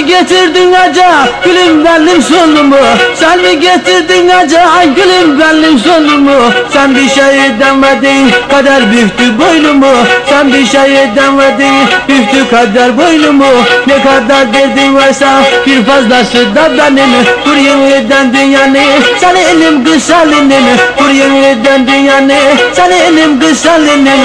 mi getirdin acaba? Gülüm benim sonumu Sen mi getirdin acaba? Gülüm benim sonumu Sen bir şey demedin kader büktü boynumu. Sen bir şey demedin büktü kader boynumu. Ne kadar derdin varsa bir fazlası da benim. Dur yeniden dünyanı sen elim kısalının Dur yeniden dünyanı sen elim kısalının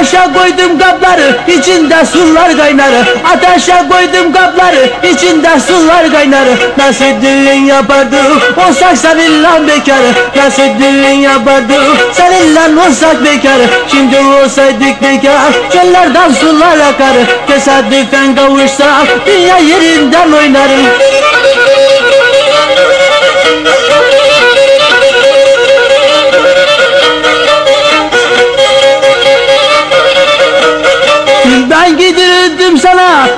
Ateşe koydum kapları içinde sular kaynar Ateşe koydum kapları içinde sular kaynar Nasıl düğün yapardık olsak seninle bekar Nasıl düğün yapardık seninle olsak bekar Şimdi olsaydık bekar çöllerden sular akar Tesadüfen kavuşsak dünya yerinden oynar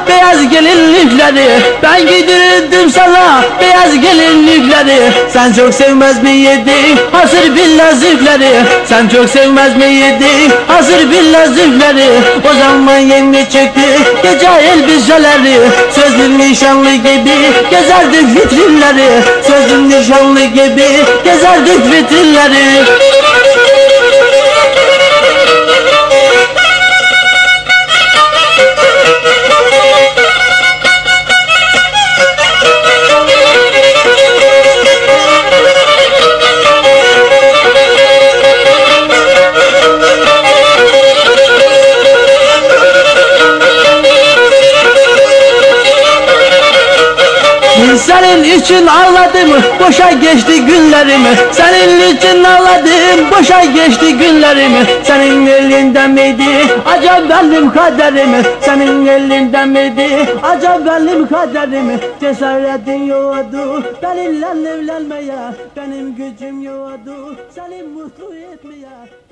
beyaz gelinlikleri Ben giydirirdim sana beyaz gelinlikleri Sen çok sevmez miydin hasır billazikleri Sen çok sevmez miydin hasır billazikleri O zaman yeni çıktı gece elbiseleri Sözlü nişanlı gibi gezerdik vitrinleri. Sözlü nişanlı gibi gezerdik vitrinleri Senin için ağladım boşa geçti günlerim Senin için ağladım boşa geçti günlerim Senin elinden miydi acaba benim kaderim Senin elinden miydi acaba benim kaderim Cesaretin yoktu benimle evlenmeye. Benim gücüm yoktu seni mutlu etmeye